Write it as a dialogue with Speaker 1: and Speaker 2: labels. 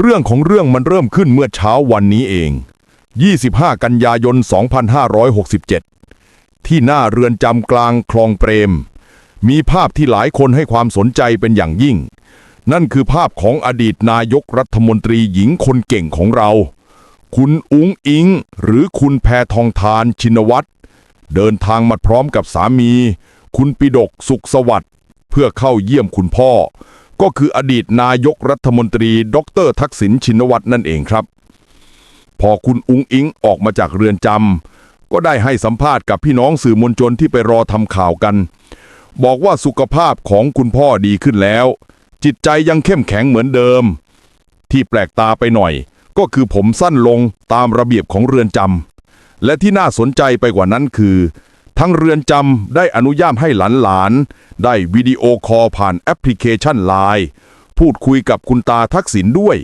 Speaker 1: เรื่องของเรื่องมันเริ่มขึ้นเมื่อเช้าวันนี้เอง 25 กันยายน 2567 ที่หน้าเรือนจำกลางคลองเปรม มีภาพที่หลายคนให้ความสนใจเป็นอย่างยิ่ง นั่นคือภาพของอดีตนายกรัฐมนตรีหญิงคนเก่งของเรา คุณอุ้งอิง หรือคุณแพทองทานชินวัตร เดินทางมาพร้อมกับสามี คุณปิดกสุขสวัสดิ์เพื่อเข้าเยี่ยมคุณพ่อ ก็คืออดีตนายกรัฐมนตรี ดร ทักษิณชินวัตรนั่นเองครับ พอคุณอุ้งอิงออกมาจากเรือนจำก็ได้ให้สัมภาษณ์กับพี่น้องสื่อมวลชนที่ไปรอทำข่าวกัน บอกว่าสุขภาพของคุณพ่อดีขึ้นแล้ว จิตใจยังเข้มแข็งเหมือนเดิม ที่แปลกตาไปหน่อย ก็คือผมสั้นลงตามระเบียบของเรือนจำและที่น่าสนใจไปกว่านั้นคือ ทั้งเรือนจำได้อนุญาตให้หลานๆ ได้วิดีโอคอลผ่านแอปพลิเคชันไลน์พูดคุยกับคุณตาทักษิณด้วย